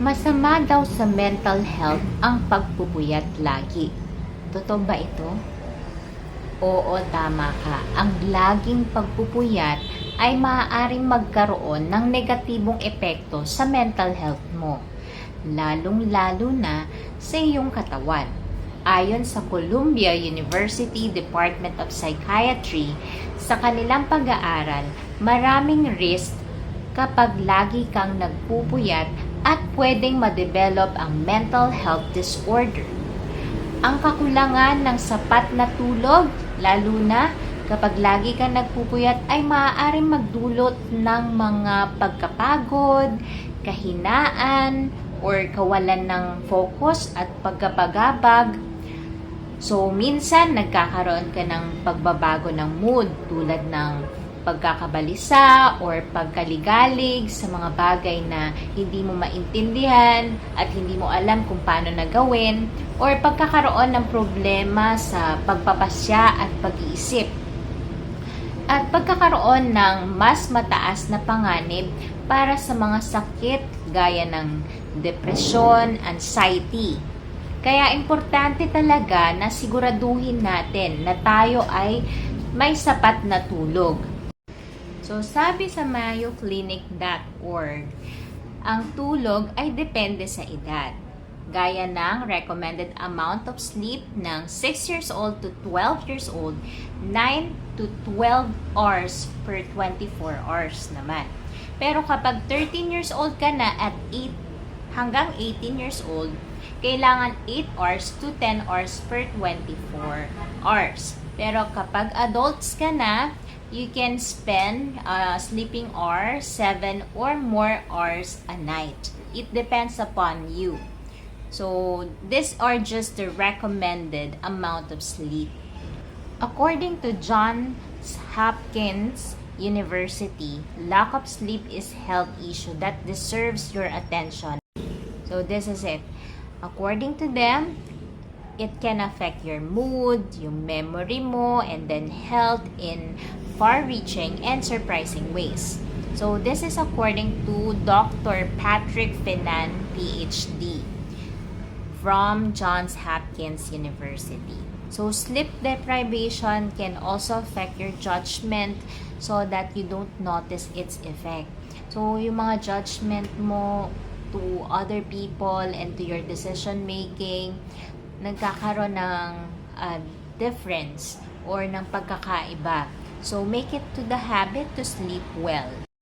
Masama daw sa mental health ang pagpupuyat lagi. Totoo ba ito? Oo, tama ka. Ang laging pagpupuyat ay maaaring magkaroon ng negatibong epekto sa mental health mo, lalong-lalo na sa iyong katawan. Ayon sa Columbia University Department of Psychiatry, sa kanilang pag-aaral, maraming risk kapag lagi kang nagpupuyat at pwedeng ma-develop ang mental health disorder. Ang kakulangan ng sapat na tulog, lalo na kapag lagi kang nagpupuyat ay maaaring magdulot ng mga pagkapagod, kahinaan, or kawalan ng focus at pagkapagabag. So, minsan nagkakaroon ka ng pagbabago ng mood tulad ng pagkakabalisa or pagkaligalig sa mga bagay na hindi mo maintindihan at hindi mo alam kung paano na gawin or pagkakaroon ng problema sa pagpapasya at pag-iisip at pagkakaroon ng mas mataas na panganib para sa mga sakit gaya ng depresyon, anxiety. Kaya importante talaga na siguraduhin natin na tayo ay may sapat na tulog. So, sabi sa mayoclinic.org, ang tulog ay depende sa edad. Gaya ng recommended amount of sleep ng 6 years old to 12 years old, 9 to 12 hours per 24 hours naman. Pero kapag 13 years old ka na at 8 hanggang 18 years old, kailangan 8 hours to 10 hours per 24 hours. Pero kapag adults ka na, you can spend uh, sleeping hours 7 or more hours a night. It depends upon you. So, these are just the recommended amount of sleep. According to Johns Hopkins University, lack of sleep is health issue that deserves your attention. So, this is it. According to them, it can affect your mood, your memory mo, and then health in far-reaching and surprising ways. So, this is according to Dr. Patrick Finan, PhD, from Johns Hopkins University. So, sleep deprivation can also affect your judgment so that you don't notice its effect. So, yung mga judgment mo to other people and to your decision making, nagkakaroon ng uh, difference or ng pagkakaiba. So, make it to the habit to sleep well.